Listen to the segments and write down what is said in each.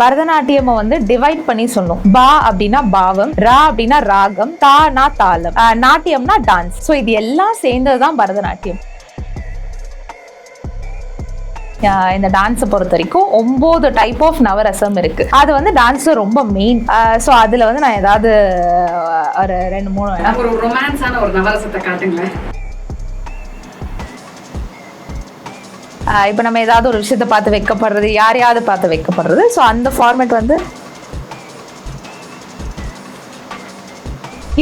பரதநாட்டியம் வந்து டிவைட் பண்ணி சொல்லணும். பா அப்படின்னா பாவம் ரா அப்படின்னா ராகம் தானா தாளம். நாட்டியம்னா டான்ஸ் ஸோ இது எல்லாம் சேர்ந்தது தான் பரதநாட்டியம். இந்த டான்ஸை பொறுத்த வரைக்கும் ஒம்பது டைப் ஆஃப் நவரசம் இருக்கு. அது வந்து டான்ஸ் ரொம்ப மெயின் ஸோ அதுல வந்து நான் ஏதாவது ஒரு ரெண்டு மூணு ரொமான்ஸான ஒரு நவரசத்தை காட்டுங்களேன். இப்போ நம்ம ஏதாவது ஒரு விஷயத்தை பார்த்து வைக்கப்படுறது யாரையாவது பார்த்து வைக்கப்படுறது. ஸோ அந்த ஃபார்மேட் வந்து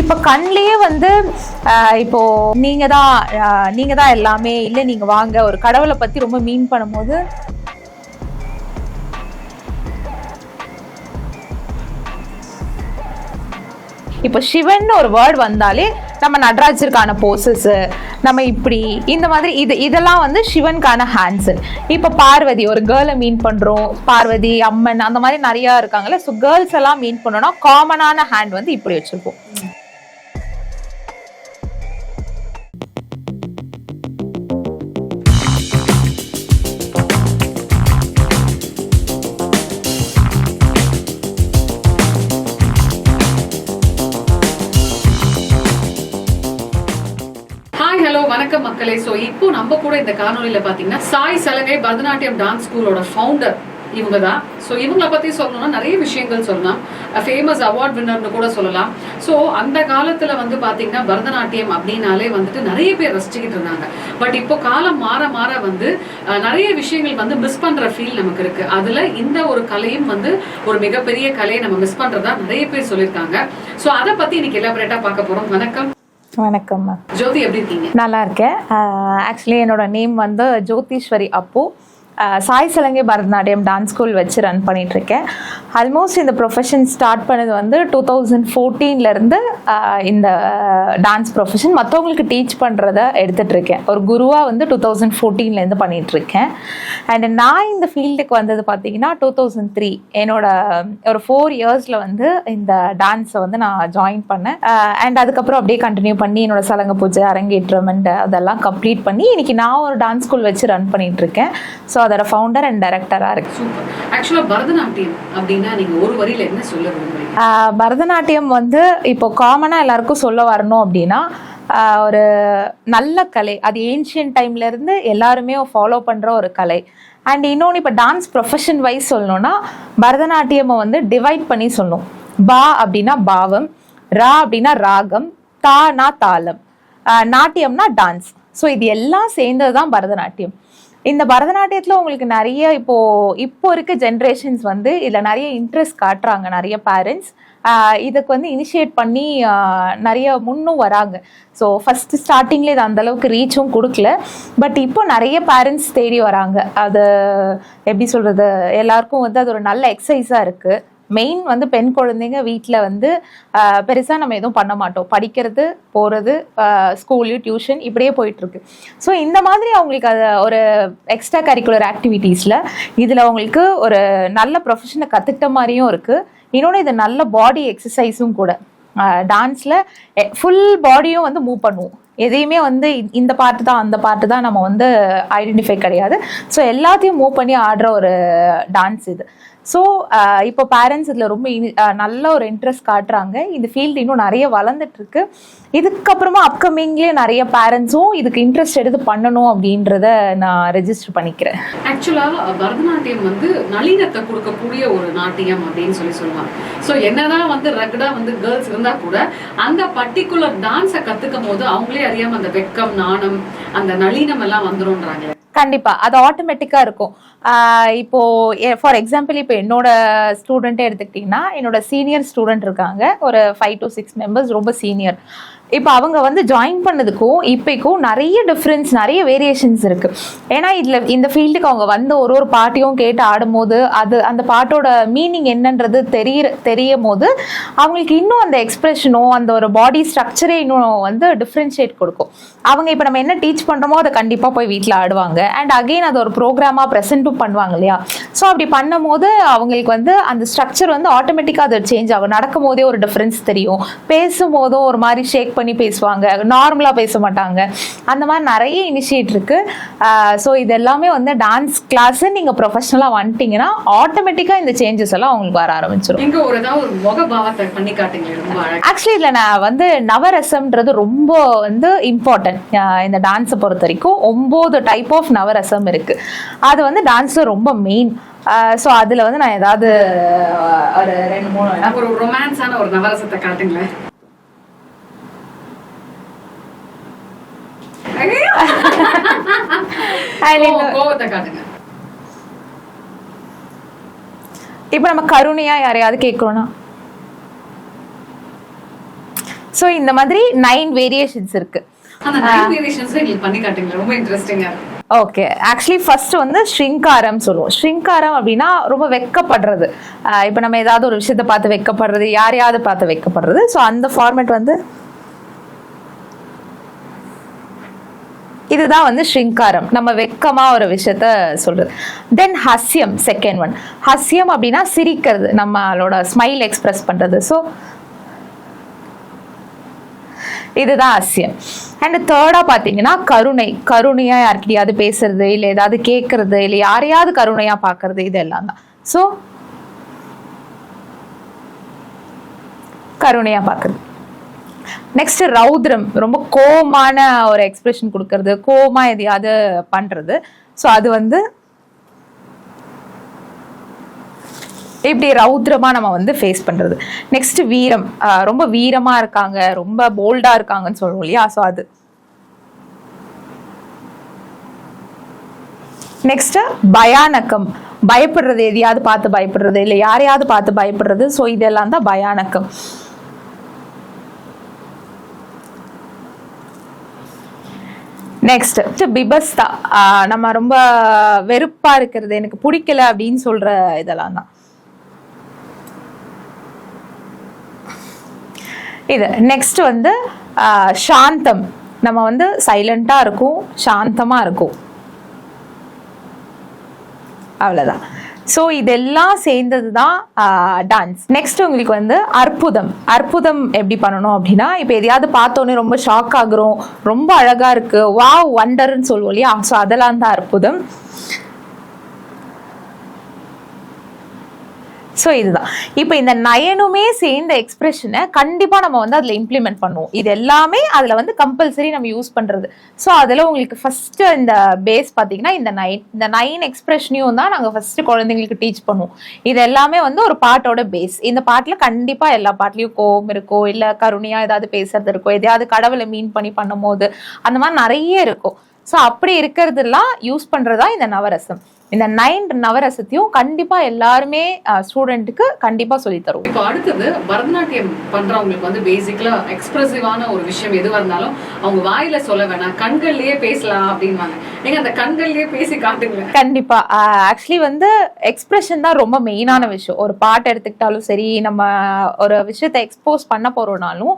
இப்போ கண்லேயே வந்து ஆஹ் இப்போ நீங்கள் தான் நீங்கள் நீங்க தான் எல்லாமே இல்லை நீங்க வாங்க ஒரு கடவுளை பத்தி ரொம்ப மீன் பண்ணும்போது இப்போ சிவன் ஒரு வேர்ட் வந்தாலே நம்ம நடராஜருக்கான போசஸ் நம்ம இப்படி இந்த மாதிரி இது இதெல்லாம் வந்து சிவனுக்கான ஹேண்ட்ஸு இப்போ பார்வதி ஒரு கேர்ளை மீன் பண்றோம். பார்வதி அம்மன் அந்த மாதிரி நிறைய இருக்காங்கல்ல. ஸோ கேர்ள்ஸ் எல்லாம் மீன் பண்ணோம்னா காமனான ஹேண்ட் வந்து இப்படி வச்சுருப்போம். வணக்கம் மக்களே. ஸோ இப்போ நம்ம கூட இந்த காணொலியில பாத்தீங்கன்னா சாய் சலங்கை பரதநாட்டியம் டான்ஸ் ஸ்கூலோட ஃபவுண்டர் இவங்க தான் ஸோ இவங்கள பத்தி சொல்லணும்னா நிறைய விஷயங்கள் சொல்லலாம். ஃபேமஸ் அவார்ட் வின்னர்னு கூட சொல்லலாம். ஸோ அந்த காலத்துல வந்து பாத்தீங்கன்னா பரதநாட்டியம் அப்படின்னாலே வந்துட்டு நிறைய பேர் ரசிச்சுக்கிட்டு இருந்தாங்க. பட் இப்போ காலம் மாற மாற வந்து நிறைய விஷயங்கள் வந்து மிஸ் பண்ற ஃபீல் நமக்கு இருக்கு. அதுல இந்த ஒரு கலையும் வந்து ஒரு மிகப்பெரிய கலையை நம்ம மிஸ் பண்றதா நிறைய பேர் சொல்லியிருக்காங்க. ஸோ அதை பத்தி இன்னைக்கு எலாபரேட்டா பார்க்க போறோம். வணக்கம். வணக்கம் ஜோதி எப்படி இருக்கீங்க? நல்லா இருக்கேன். ஆக்சுவலி என்னோட நேம் வந்து ஜோதீஸ்வரி அப்பு. சாய் சலங்கை பரதநாட்டியம் டான்ஸ் ஸ்கூல் வச்சு ரன் பண்ணிட்டு இருக்கேன். ஆல்மோஸ்ட் இந்த ப்ரொஃபஷன் ஸ்டார்ட் பண்ணது வந்து டூ தௌசண்ட் ஃபோர்டீன்லேருந்து இந்த டான்ஸ் ப்ரொஃபஷன் மற்றவங்களுக்கு டீச் பண்ணுறத எடுத்துகிட்ருக்கேன் ஒரு குருவாக வந்து டூ தௌசண்ட் ஃபோர்டீன்லேருந்து பண்ணிகிட்ருக்கேன் அண்ட் நான் இந்த ஃபீல்டுக்கு வந்தது பார்த்தீங்கன்னா டூ தௌசண்ட் த்ரீ என்னோட ஒரு ஃபோர் இயர்ஸில் வந்து இந்த டான்ஸை வந்து நான் ஜாயின் பண்ணேன். அண்ட் அதுக்கப்புறம் அப்படியே கண்டினியூ பண்ணி என்னோட சலங்க பூஜை அரங்கேற்றம் அதெல்லாம் கம்ப்ளீட் பண்ணி இன்னைக்கு நான் ஒரு டான்ஸ் ஸ்கூல் வச்சு ரன் பண்ணிகிட்ருக்கேன் ஸோ அதோட ஃபவுண்டர் அண்ட் டைரக்டராக இருக்கு. ஆக்சுவலாக ஆக்சுவலா பரதநாட்டியம் அப்படின்னு ஒரு என்ன சொல்ல விரும்புறீங்க? பரதநாட்டியம் வந்து இப்போ காமனாக எல்லாருக்கும் சொல்ல வரணும் அப்படின்னா ஒரு நல்ல கலை. அது ஏன்ஷியன் டைம்ல இருந்து எல்லாருமே ஃபாலோ பண்ணுற ஒரு கலை. அண்ட் இன்னொன்று இப்போ டான்ஸ் ப்ரொஃபஷன் வைஸ் சொல்லணும்னா பரதநாட்டியமை வந்து டிவைட் பண்ணி சொல்லணும். பா அப்படின்னா பாவம் ரா அப்படின்னா ராகம் தானா தாளம். நாட்டியம்னா டான்ஸ் ஸோ இது எல்லாம் சேர்ந்தது தான் பரதநாட்டியம். இந்த பரதநாட்டியத்தில் உங்களுக்கு நிறைய இப்போ இப்போ இருக்க ஜென்ரேஷன்ஸ் வந்து இதில் நிறைய இன்ட்ரெஸ்ட் காட்டுறாங்க நிறைய பேரண்ட்ஸ் இதுக்கு வந்து இனிஷியேட் பண்ணி நிறைய முன்னும் வராங்க. ஸோ ஃபஸ்ட்டு ஸ்டார்டிங்கில் இது அந்த அளவுக்கு ரீச்சும் கொடுக்கல. பட் இப்போ நிறைய பேரண்ட்ஸ் தேடி வராங்க. அது எப்படி சொல்கிறது எல்லாருக்கும் வந்து அது ஒரு நல்ல எக்ஸசைஸாக இருக்குது மெயின் வந்து பெண் குழந்தைங்க வீட்டில் வந்து பெருசாக நம்ம எதுவும் பண்ண மாட்டோம். படிக்கிறது போகிறது ஸ்கூலு டியூஷன் இப்படியே போயிட்டுருக்கு. ஸோ இந்த மாதிரி அவங்களுக்கு அது ஒரு எக்ஸ்ட்ரா கரிக்குலர் ஆக்டிவிட்டீஸில் இதில் அவங்களுக்கு ஒரு நல்ல ப்ரொஃபஷனை கற்றுக்கிட்ட மாதிரியும் இருக்குது இன்னொன்று இது நல்ல பாடி எக்ஸசைஸும் கூட. டான்ஸில் ஃபுல் பாடியும் வந்து மூவ் பண்ணுவோம். எதையுமே வந்து இந்த பாட்டு தான் அந்த பாட்டு தான் நம்ம வந்து ஐடென்டிஃபை கிடையாது. ஸோ எல்லாத்தையும் மூவ் பண்ணி ஆடுற ஒரு டான்ஸ் இது. ஸோ இப்போ பேரண்ட்ஸ் இதில் ரொம்ப uh, நல்ல ஒரு இன்ட்ரெஸ்ட் காட்டுறாங்க. இந்த ஃபீல்டு இன்னும் நிறைய வளர்ந்துட்டு இருக்கு. இதுக்கப்புறமா அப்கமிங்லேயே நிறைய பேரண்ட்ஸும் இதுக்கு இன்ட்ரெஸ்ட் எடுத்து பண்ணணும் அப்படின்றத நான் ரெஜிஸ்டர் பண்ணிக்கிறேன். ஆக்சுவலா பரதநாட்டியம் வந்து நளினத்தை கொடுக்கக்கூடிய ஒரு நாட்டியம் அப்படின்னு சொல்லி சொல்லுவாங்க ஸோ என்னதான் வந்து ரகடா வந்து கேர்ள்ஸ் இருந்தா கூட அந்த பர்டிகுலர் டான்ஸை கத்துக்கும் போது அவங்களே அறியாம அந்த வெட்கம் நாணம் அந்த நளினம் எல்லாம் வந்துரும்ன்றாங்களே. கண்டிப்பா. அது ஆட்டோமேட்டிக்கா இருக்கும். இப்போ ஃபார் எக்ஸாம்பிள் இப்போ என்னோட ஸ்டூடெண்ட்டே எடுத்துக்கிட்டிங்கன்னா என்னோட சீனியர் ஸ்டூடெண்ட் இருக்காங்க. ஒரு ஃபைவ் to சிக்ஸ் மெம்பர்ஸ் ரொம்ப சீனியர் இப்போ அவங்க வந்து ஜாயின் பண்ணதுக்கும் இப்போக்கும் நிறைய டிஃப்ரென்ஸ் நிறைய வேரியேஷன்ஸ் இருக்கு. ஏன்னா இதில் இந்த ஃபீல்டுக்கு அவங்க வந்து ஒரு ஒரு பாட்டையும் கேட்டு ஆடும்போது அது அந்த பாட்டோட மீனிங் என்னன்றது தெரிய தெரியும் போது அவங்களுக்கு இன்னும் அந்த எக்ஸ்பிரஷனோ அந்த ஒரு பாடி ஸ்ட்ரக்சரே இன்னும் வந்து டிஃப்ரென்ஷியேட் கொடுக்கும். அவங்க இப்போ நம்ம என்ன டீச் பண்ணுறோமோ அதை கண்டிப்பாக போய் வீட்டில் ஆடுவாங்க. அண்ட் அகைன் அது ஒரு ப்ரோக்ராமா ப்ரெசென்ட்டும் பண்ணுவாங்க இல்லையா? ஸோ அப்படி பண்ணும்போது அவங்களுக்கு வந்து அந்த ஸ்ட்ரக்சர் வந்து ஆட்டோமேட்டிக்காக அது சேஞ்ச் ஆகும். நடக்கும் போதே ஒரு டிஃப்ரென்ஸ் தெரியும். பேசும்போதோ ஒரு மாதிரி ஷேக் பண்ணி பண்ணி பேசுவாங்க. நார்மலா பேச மாட்டாங்க. அந்த மாதிரி நிறைய இனிஷியேட் இருக்கு. ஸோ இது எல்லாமே வந்து டான்ஸ் கிளாஸ் நீங்க ப்ரொஃபஷனலா வந்துட்டீங்கன்னா ஆட்டோமேட்டிக்கா இந்த சேஞ்சஸ் எல்லாம் உங்களுக்கு வர ஆரம்பிச்சிடும் இங்க ஒரு ஏதாவது ஒரு பண்ணி ஆக்சுவலி இதில் நான் வந்து நவரசம்ன்றது ரொம்ப வந்து இம்பார்ட்டன்ட் இந்த டான்ஸை பொறுத்த வரைக்கும் ஒம்பது டைப் ஆஃப் நவரசம் இருக்கு. அது வந்து டான்ஸில் ரொம்ப மெயின் ஸோ அதில் வந்து நான் ஏதாவது ஒரு ரெண்டு மூணு ஒரு ரொமான்ஸான ஒரு நவரசத்தை காட்டுங்களேன் ஐயோ! And கோ- இன்னும் கோவத்தை காட்டுங்க. இப்போ நம்ம கருணையா யாரையாவது கேட்குறோம்னா ஸோ இந்த மாதிரி நைன் வேரியேஷன்ஸ் இருக்கு. ஓகே ஆக்சுவலி ஃபர்ஸ்ட் வந்து ஸ்ரிங்காரம் சொல்லுவோம். ஸ்ரிங்காரம் அப்படின்னா ரொம்ப வெக்கப்படுறது. இப்போ நம்ம ஏதாவது ஒரு விஷயத்தை பார்த்து வெக்கப்படுறது யாரையாவது பார்த்து வெக்கப்படுறது. ஸோ அந்த ஃபார்மேட் வந்து இதுதான் வந்து ஸ்ரிங்காரம் நம்ம வெக்கமா ஒரு விஷயத்த சொல்றது. தென் ஹஸ்யம் செகண்ட் ஒன் ஹஸ்யம் அப்படின்னா சிரிக்கிறது நம்மளோட ஸ்மைல் எக்ஸ்பிரஸ் பண்றது. ஸோ இதுதான் ஹஸ்யம். அண்ட் தேர்டா பாத்தீங்கன்னா கருணை. கருணையா யார்கிட்டயாவது பேசுறது இல்ல ஏதாவது கேக்குறது இல்ல யாரையாவது கருணையா பாக்குறது இதெல்லாம் தான். ஸோ கருணையா பாக்குறது. நெக்ஸ்ட் ரௌத்ரம். ரொம்ப கோவமான ஒரு எக்ஸ்பிரஷன் கொடுக்கறது. கோமா எதையாவது பண்றது. ஸோ அது வந்து இப்படி ரௌத்ரமா நம்ம வந்து ஃபேஸ் பண்றது? நெக்ஸ்ட் வீரம். ரொம்ப வீரமா இருக்காங்க. ரொம்ப போல்டா இருக்காங்கன்னு சொல்லுவோம் இல்லையா? ஸோ அது. நெக்ஸ்ட் பயானக்கம். பயப்படுறது எதையாவது பார்த்து பயப்படுறது இல்லை யாரையாவது பார்த்து பயப்படுறது. ஸோ இதெல்லாம் தான் பயானக்கம். நெக்ஸ்ட் பிபஸ்தா. நம்ம ரொம்ப வெறுப்பா இருக்கிறது எனக்கு பிடிக்கல அப்படின்னு சொல்ற இதெல்லாம் தான். இது நெக்ஸ்ட் வந்து சாந்தம். நம்ம வந்து சைலண்டா இருக்கும் சாந்தமா இருக்கும். அவ்வளவுதான். ஸோ இதெல்லாம் சேர்ந்தது தான் டான்ஸ் நெக்ஸ்ட் உங்களுக்கு வந்து அற்புதம். அற்புதம் எப்படி பண்ணணும் அப்படின்னா இப்போ எதையாவது பார்த்தோன்னே ரொம்ப ஷாக் ஆகுறோம் ரொம்ப அழகா இருக்கு வாவ் வண்டர்னு சொல்லுவோம் இல்லையா? ஸோ அதெல்லாம் தான் அற்புதம். ஸோ இதுதான். இப்போ இந்த நயனுமே சேர்ந்த எக்ஸ்பிரஷனை கண்டிப்பாக நம்ம வந்து அதில் இம்ப்ளிமெண்ட் பண்ணுவோம். இது எல்லாமே அதில் வந்து கம்பல்சரி நம்ம யூஸ் பண்ணுறது ஸோ அதில் உங்களுக்கு ஃபஸ்ட்டு இந்த பேஸ் பார்த்தீங்கன்னா இந்த நைன் இந்த நைன் எக்ஸ்பிரஷனையும் தான் நாங்கள் ஃபஸ்ட்டு குழந்தைங்களுக்கு டீச் பண்ணுவோம். இது எல்லாமே வந்து ஒரு பாட்டோட பேஸ் இந்த பாட்டில் கண்டிப்பாக எல்லா பாட்லேயும் கோபம் இருக்கோ இல்லை கருணையாக ஏதாவது பேசுறது இருக்கோ எதையாவது கடவுளை மீன் பண்ணி பண்ணும்போது அந்த மாதிரி நிறைய இருக்கும். ஸோ அப்படி இருக்கிறதெல்லாம் யூஸ் பண்ணுறதா இந்த நவரசம். இந்த நைன் நவரசத்தையும் கண்டிப்பா எல்லாருமே ஸ்டூடெண்ட்டுக்கு கண்டிப்பா சொல்லி தருவோம். இப்போ அடுத்தது பரதநாட்டியம் பண்றவங்களுக்கு வந்து பேசிக்கலா எக்ஸ்பிரசிவான ஒரு விஷயம் எதுவா இருந்தாலும் அவங்க வாயில சொல்ல வேணாம் கண்கள்லயே பேசலாம் அப்படின்வாங்க நீங்க அந்த கண்கள்லயே பேசி காட்டுங்க கண்டிப்பா. ஆக்சுவலி வந்து எக்ஸ்பிரஷன் தான் ரொம்ப மெயினான விஷயம். ஒரு பாட்டு எடுத்துக்கிட்டாலும் சரி நம்ம ஒரு விஷயத்தை எக்ஸ்போஸ் பண்ண போறோம்னாலும்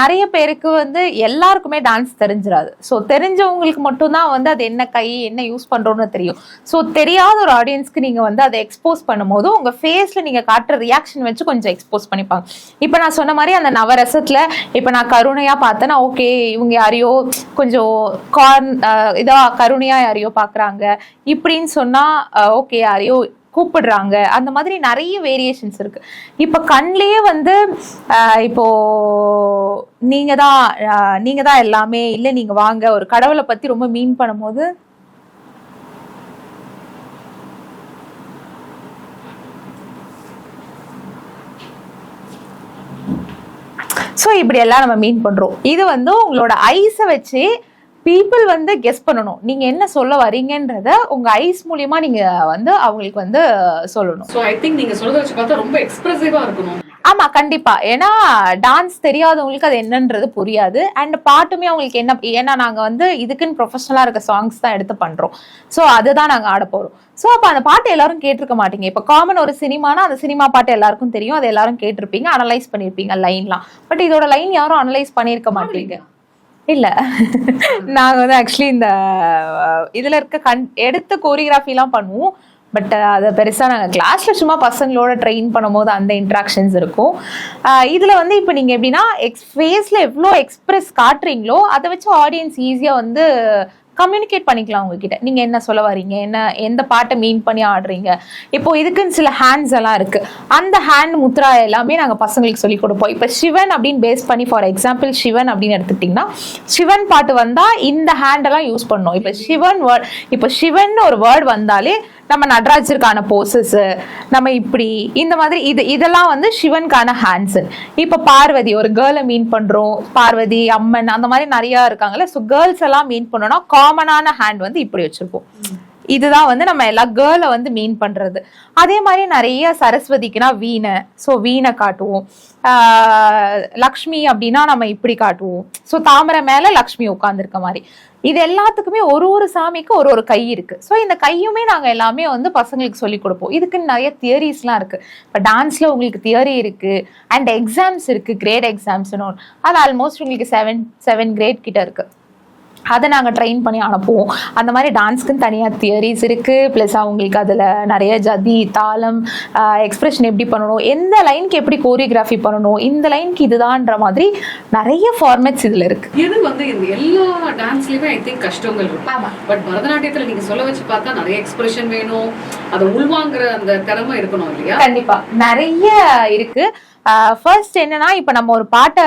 நிறைய பேருக்கு வந்து எல்லாருக்குமே டான்ஸ் தெரிஞ்சிடாது ஸோ தெரிஞ்சவங்களுக்கு மட்டும்தான் வந்து அது என்ன கை என்ன யூஸ் பண்றோம்னு தெரியும். ஸோ தெரியாத ஒரு ஆடியன்ஸ்க்கு நீங்க வந்து அதை எக்ஸ்போஸ் பண்ணும்போது உங்க ஃபேஸ்ல நீங்க காட்டுற ரியாக்ஷன் வச்சு கொஞ்சம் எக்ஸ்போஸ் பண்ணிப்பாங்க. இப்போ நான் சொன்ன மாதிரி அந்த நவரசத்துல இப்போ நான் கருணையா பார்த்தேன்னா ஓகே இவங்க யாரையோ கொஞ்சம் கார்ன் இதா கருணையா யாரையோ பாக்குறாங்க இப்படின்னு சொன்னா ஓகே யாரையோ கூப்பிடுறாங்க. அந்த மாதிரி நிறைய வேரியேஷன்ஸ் இருக்கு. இப்போ கண்லயே வந்து இப்போ நீங்க தான் நீங்க தான் எல்லாமே இல்லை நீங்க வாங்க ஒரு கடவுளை பத்தி ரொம்ப மீன் பண்ணும்போது ஸோ இப்படி எல்லாம் நம்ம மீன் பண்றோம். இது வந்து உங்களோட ஐஸை வச்சு பீப்புள் வந்து கெஸ் பண்ணணும். நீங்க என்ன சொல்ல வரீங்கன்றத உங்க ஐஸ் மூலியமா நீங்க வந்து அவங்களுக்கு வந்து சொல்லணும். ஸோ ஐ திங்க் நீங்க சொல்றத வச்சு பார்த்தா ரொம்ப எக்ஸ்பிரசிவா இருக்கணும். ஆமா கண்டிப்பா. ஏன்னா டான்ஸ் தெரியாதவங்களுக்கு அது என்னன்றது புரியாது. அண்ட் பாட்டுமே அவங்களுக்கு என்ன ஏன்னா நாங்க வந்து இதுக்குன்னு ப்ரொஃபஷனலா இருக்க சாங்ஸ் தான் எடுத்து பண்றோம். ஸோ அதுதான் நாங்க ஆட போறோம். ஸோ அப்போ அந்த பாட்டு எல்லாரும் கேட்டிருக்க மாட்டீங்க. இப்போ காமன் ஒரு சினிமானா அந்த சினிமா பாட்டு எல்லாருக்கும் தெரியும். அது எல்லாரும் கேட்டிருப்பீங்க அனலைஸ் பண்ணியிருப்பீங்க லைன்லாம் பட் இதோட லைன் யாரும் அனலைஸ் பண்ணியிருக்க மாட்டீங்க. இல்ல. நாங்க வந்து ஆக்சுவலி இந்த இதுல இருக்க கண் எடுத்த கோரியோகிராஃபிலாம் பண்ணுவோம். பட் uh, அதை பெருசாக நாங்கள் கிளாஸில் சும்மா பசங்களோட ட்ரெயின் பண்ணும்போது அந்த இன்ட்ராக்ஷன்ஸ் இருக்கும். Uh, இதில் வந்து இப்போ நீங்கள் எப்படின்னா எக்ஸ் ஃபேஸில் எவ்வளோ எக்ஸ்பிரஸ் காட்டுறீங்களோ அதை வச்சு ஆடியன்ஸ் ஈஸியாக வந்து கம்யூனிகேட் பண்ணிக்கலாம் உங்ககிட்ட. நீங்கள் என்ன சொல்ல வரீங்க என்ன எந்த பாட்டை மீன் பண்ணி ஆடுறீங்க? இப்போ இதுக்குன்னு சில ஹேண்ட்ஸ் எல்லாம் இருக்கு. அந்த ஹேண்ட் முத்ரா எல்லாமே நாங்கள் பசங்களுக்கு சொல்லி கொடுப்போம். இப்போ சிவன் அப்படின்னு பேஸ் பண்ணி ஃபார் எக்ஸாம்பிள் சிவன் அப்படின்னு எடுத்துக்கிட்டிங்கன்னா சிவன் பாட்டு வந்தால் இந்த ஹேண்டெல்லாம் யூஸ் பண்ணோம் இப்போ சிவன் வேர்ட் இப்போ சிவன் ஒரு வேர்டு வந்தாலே நம்ம நடராஜருக்கான போசஸ் நம்ம இப்படி இந்த மாதிரி இது இதெல்லாம் வந்து சிவனுக்கான ஹேண்ட்ஸு இப்போ பார்வதி ஒரு கேர்ளை மீன் பண்ணுறோம் பார்வதி அம்மன் அந்த மாதிரி நிறையா இருக்காங்கல்ல. ஸோ கேர்ள்ஸ் எல்லாம் மீன் பண்ணோம்னா காமனான ஹேண்ட் வந்து இப்படி வச்சிருப்போம். இதுதான் வந்து நம்ம எல்லா கேர்ளை வந்து மீன் பண்றது. அதே மாதிரி நிறைய சரஸ்வதிக்குனா வீணை. ஸோ வீணை காட்டுவோம். லக்ஷ்மி அப்படின்னா நம்ம இப்படி காட்டுவோம். ஸோ தாமரை மேல லக்ஷ்மி உட்காந்துருக்க மாதிரி. இது எல்லாத்துக்குமே ஒரு ஒரு சாமிக்கு ஒரு ஒரு கை இருக்கு. ஸோ இந்த கையுமே நாங்கள் எல்லாமே வந்து பசங்களுக்கு சொல்லி கொடுப்போம். இதுக்குன்னு நிறைய தியரிஸ்லாம் இருக்கு. இப்போ டான்ஸ்ல உங்களுக்கு தியரி இருக்கு. அண்ட் எக்ஸாம்ஸ் இருக்கு. கிரேட் எக்ஸாம்ஸ்னு ஒன்று அது ஆல்மோஸ்ட் உங்களுக்கு செவன் செவன் கிரேட் கிட்ட இருக்கு. அதை நாங்கள் ட்ரெயின் பண்ணி அனுப்புவோம். அந்த மாதிரி டான்ஸ்க்குன்னு தனியாக தியரிஸ் இருக்குது ப்ளஸ் அவங்களுக்கு அதில் நிறைய ஜதி தாளம் எக்ஸ்பிரஷன் எப்படி பண்ணணும் எந்த லைனுக்கு எப்படி கோரியோகிராஃபி பண்ணணும் இந்த லைனுக்கு இதுதான்ற மாதிரி நிறைய ஃபார்மேட்ஸ் இதில் இருக்குது எது வந்து இந்த எல்லா டான்ஸ்லயுமே ஐ திங்க் கஷ்டங்கள் இருக்கும். பட் பரதநாட்டியத்துல நீங்க சொல்ல வச்சு பார்த்தா நிறைய எக்ஸ்பிரஷன் வேணும். அதை உள்வாங்குற அந்த திறமை இருக்கணும் இல்லையா? கண்டிப்பா. நிறைய இருக்கு. ஃபர்ஸ்ட் என்னன்னா இப்ப நம்ம ஒரு பாட்டை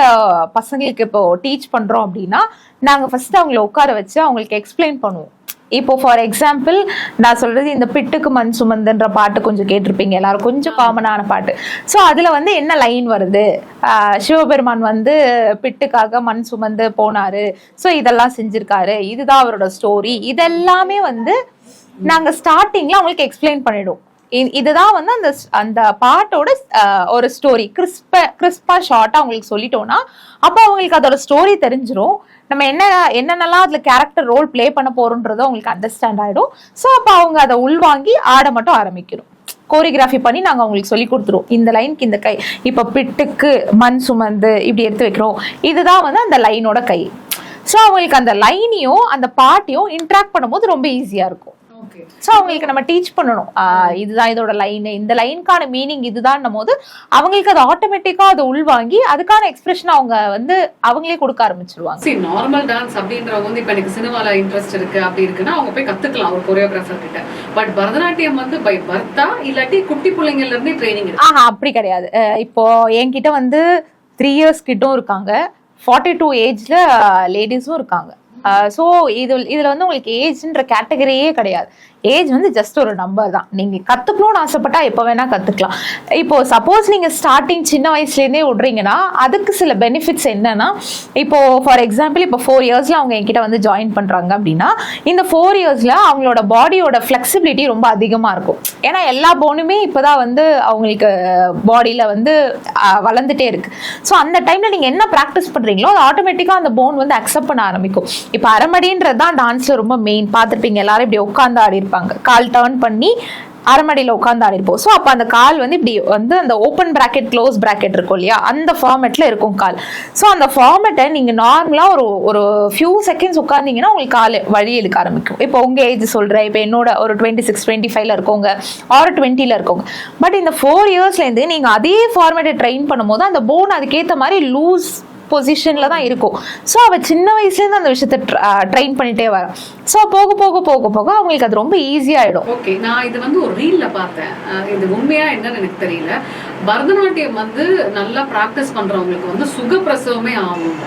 பசங்களுக்கு இப்போ டீச் பண்றோம் அப்படின்னா நாங்க ஃபர்ஸ்ட் அவங்கள உட்கார வச்சு அவங்களுக்கு எக்ஸ்பிளைன் பண்ணுவோம். இப்போ ஃபார் எக்ஸாம்பிள் நான் சொல்றது இந்த பிட்டுக்கு மண் சுமந்துன்ற பாட்டு கொஞ்சம் கேட்டிருப்பீங்க எல்லாரும். கொஞ்சம் காமனான பாட்டு. ஸோ அதுல வந்து என்ன லைன் வருது? சிவபெருமான் வந்து பிட்டுக்காக மண் சுமந்து போனாரு. ஸோ இதெல்லாம் செஞ்சிருக்காரு. இதுதான் அவரோட ஸ்டோரி இதெல்லாமே வந்து நாங்க ஸ்டார்டிங்ல அவங்களுக்கு எக்ஸ்பிளைன் பண்ணிடுவோம். இதுதான் வந்து அந்த அந்த பாட்டோட ஒரு ஸ்டோரி கிறிஸ்ப கிறிஸ்பா ஷார்ட்டாக அவங்களுக்கு சொல்லிட்டோம்னா அப்போ அவங்களுக்கு அதோட ஸ்டோரி தெரிஞ்சிடும் நம்ம என்ன என்னென்னலாம் அதில் கேரக்டர் ரோல் ப்ளே பண்ண போறோன்றதும் அவங்களுக்கு அண்டர்ஸ்டாண்ட் ஆகிடும் ஸோ அப்போ அவங்க அதை உள்வாங்கி ஆட மட்டும் ஆரம்பிக்கிறோம். கோரியோகிராஃபி பண்ணி நாங்கள் அவங்களுக்கு சொல்லி கொடுத்துருவோம். இந்த லைனுக்கு இந்த கை. இப்போ பிட்டுக்கு மண் சுமந்து இப்படி எடுத்து வைக்கிறோம். இதுதான் வந்து அந்த லைனோட கை. ஸோ அவங்களுக்கு அந்த லைனையும் அந்த பாட்டையும் இன்ட்ராக்ட் பண்ணும்போது ரொம்ப ஈஸியாக இருக்கும். ஸோ அவங்களுக்கு நம்ம டீச் பண்ணணும். இதுதான் இதோட லைன் இந்த லைனுக்கான மீனிங் இதுதான் போது அவங்களுக்கு அது ஆட்டோமேட்டிக்கா அதை உள்வாங்கி அதுக்கான எக்ஸ்பிரஷன் அவங்க வந்து அவங்களே கொடுக்க ஆரம்பிச்சிருவாங்க. சரி நார்மல் டான்ஸ் அப்படின்றவங்க வந்து இப்ப எனக்கு சினிமால இன்ட்ரெஸ்ட் இருக்கு அப்படி இருக்குன்னா அவங்க போய் கத்துக்கலாம் ஒரு கொரியோகிராஃபர் கிட்ட. பட் பரதநாட்டியம் வந்து பை பர்த்தா இல்லாட்டி குட்டி பிள்ளைங்கள்ல இருந்தே ட்ரைனிங் ஆஹா அப்படி கிடையாது. இப்போ என்கிட்ட வந்து த்ரீ இயர்ஸ் கிட்டும் இருக்காங்க. ஃபார்ட்டி டூ ஏஜ்ல லேடிஸும் இருக்காங்க. ஸோ இது இதுல வந்து உங்களுக்கு ஏஜ்ன்ற கேட்டகரியே கிடையாது. ஏஜ் வந்து ஜஸ்ட் ஒரு நம்பர் தான். நீங்கள் கற்றுக்கணும்னு ஆசைப்பட்டா எப்போ வேணால் கற்றுக்கலாம் இப்போது சப்போஸ் நீங்கள் ஸ்டார்டிங் சின்ன வயசுலேருந்தே விட்றீங்கன்னா அதுக்கு சில பெனிஃபிட்ஸ் என்னென்னா இப்போ ஃபார் எக்ஸாம்பிள் இப்போ ஃபோர் இயர்ஸில் அவங்க என்கிட்ட வந்து ஜாயின் பண்ணுறாங்க அப்படின்னா இந்த ஃபோர் இயர்ஸில் அவங்களோட பாடியோட ஃப்ளெக்சிபிலிட்டி ரொம்ப அதிகமாக இருக்கும். ஏன்னா எல்லா போனுமே இப்போ தான் வந்து அவங்களுக்கு பாடியில் வந்து வளர்ந்துட்டே இருக்குது ஸோ அந்த டைமில் நீங்கள் என்ன ப்ராக்டிஸ் பண்ணுறீங்களோ அது ஆட்டோமேட்டிக்காக அந்த போன் வந்து அக்செப்ட் பண்ண ஆரம்பிக்கும். இப்போ அறமடின்றது தான் டான்ஸில் ரொம்ப மெயின் பார்த்துருப்பீங்க எல்லாரும் இப்படி உட்காந்து ஆடி இருப்பாங்க கால் டர்ன் பண்ணி அரைமடியில் உட்காந்து ஆடி இருப்போம் ஸோ அப்போ அந்த கால் வந்து இப்படி வந்து அந்த ஓப்பன் ப்ராக்கெட் க்ளோஸ் ப்ராக்கெட் இருக்கும் இல்லையா? அந்த ஃபார்மேட்டில் இருக்கும் கால். ஸோ அந்த ஃபார்மேட்டை நீங்கள் நார்மலாக ஒரு ஒரு ஃபியூ செகண்ட்ஸ் உட்கார்ந்தீங்கன்னா உங்களுக்கு கால் வழி எடுக்க ஆரம்பிக்கும். இப்போ உங்கள் ஏஜ் சொல்கிறேன் இப்போ என்னோட ஒரு டுவெண்ட்டி சிக்ஸ் டுவெண்ட்டி ஃபைவ்ல இருக்கவங்க ஆர் டுவெண்ட்டியில் இருக்கவங்க பட் இந்த ஃபோர் இயர்ஸ்லேருந்து நீங்கள் அதே ஃபார்மேட்டை ட்ரெயின் பண்ணும்போது அந்த போன் அதுக்கேற்ற மாதிரி லூஸ் பொசிஷனில் தான் இருக்கும். ஸோ அவள் சின்ன வயசுலேருந்து அந்த விஷயத்த ட்ரெயின் பண்ணிட்டே வர ஸோ போக போக போக போக அவங்களுக்கு அது ரொம்ப ஈஸியாகிடும் ஓகே நான் இது வந்து ஒரு ரீலில் பார்த்தேன். இது உண்மையாக என்னன்னு எனக்கு தெரியல. பரதநாட்டியம் வந்து நல்லா ப்ராக்டிஸ் பண்ணுறவங்களுக்கு வந்து சுகப்பிரசவமே ஆகும்